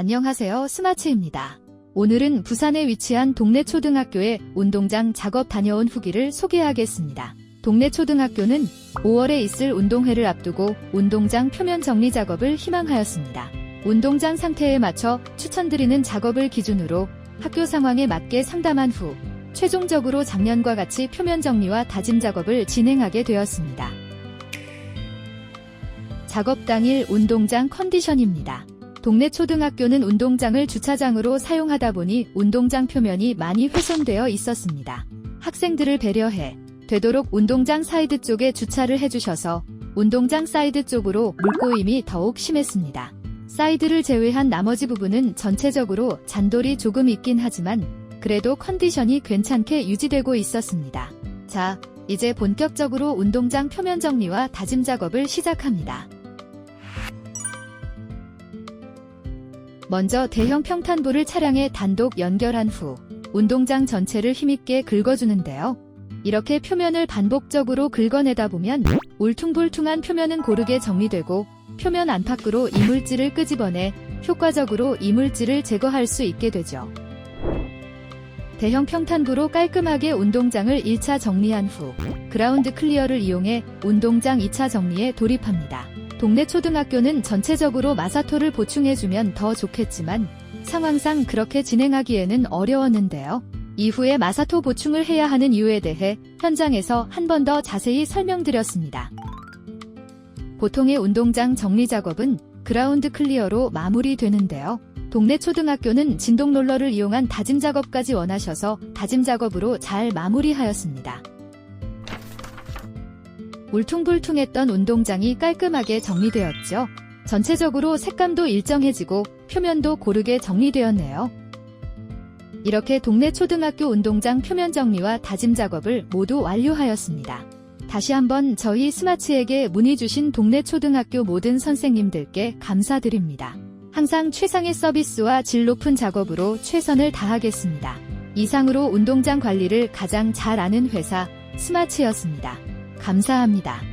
안녕하세요. 스마치입니다. 오늘은 부산에 위치한 동래 초등학교의 운동장 작업 다녀온 후기를 소개하겠습니다. 동래 초등학교는 5월에 있을 운동회를 앞두고 운동장 표면 정리 작업을 희망하였습니다. 운동장 상태에 맞춰 추천드리는 작업을 기준으로 학교 상황에 맞게 상담한 후 최종적으로 작년과 같이 표면 정리와 다짐 작업을 진행하게 되었습니다. 작업 당일 운동장 컨디션입니다. 동네 초등학교는 운동장을 주차장으로 사용하다 보니 운동장 표면이 많이 훼손되어 있었습니다. 학생들을 배려해 되도록 운동장 사이드 쪽에 주차를 해주셔서 운동장 사이드 쪽으로 물꼬임이 더욱 심했습니다. 사이드를 제외한 나머지 부분은 전체적으로 잔돌이 조금 있긴 하지만 그래도 컨디션이 괜찮게 유지되고 있었습니다. 자, 이제 본격적으로 운동장 표면 정리와 다짐 작업을 시작합니다. 먼저 대형 평탄불을 차량에 단독 연결한 후 운동장 전체를 힘있게 긁어주는데요. 이렇게 표면을 반복적으로 긁어내다 보면 울퉁불퉁한 표면은 고르게 정리되고 표면 안팎으로 이물질을 끄집어내 효과적으로 이물질을 제거할 수 있게 되죠. 대형 평탄부로 깔끔하게 운동장을 1차 정리한 후 그라운드 클리어를 이용해 운동장 2차 정리에 돌입합니다. 동네 초등학교는 전체적으로 마사토를 보충해주면 더 좋겠지만 상황상 그렇게 진행하기에는 어려웠는데요. 이후에 마사토 보충을 해야 하는 이유에 대해 현장에서 한 번 더 자세히 설명드렸습니다. 보통의 운동장 정리 작업은 그라운드 클리어로 마무리되는데요. 동네 초등학교는 진동 롤러를 이용한 다짐 작업까지 원하셔서 다짐 작업으로 잘 마무리하였습니다. 울퉁불퉁했던 운동장이 깔끔하게 정리되었죠. 전체적으로 색감도 일정해지고 표면도 고르게 정리되었네요. 이렇게 동네 초등학교 운동장 표면 정리와 다짐 작업을 모두 완료하였습니다. 다시 한번 저희 스마치에게 문의 주신 동네 초등학교 모든 선생님들께 감사드립니다. 항상 최상의 서비스와 질 높은 작업으로 최선을 다하겠습니다. 이상으로 운동장 관리를 가장 잘 아는 회사 스마치였습니다. 감사합니다.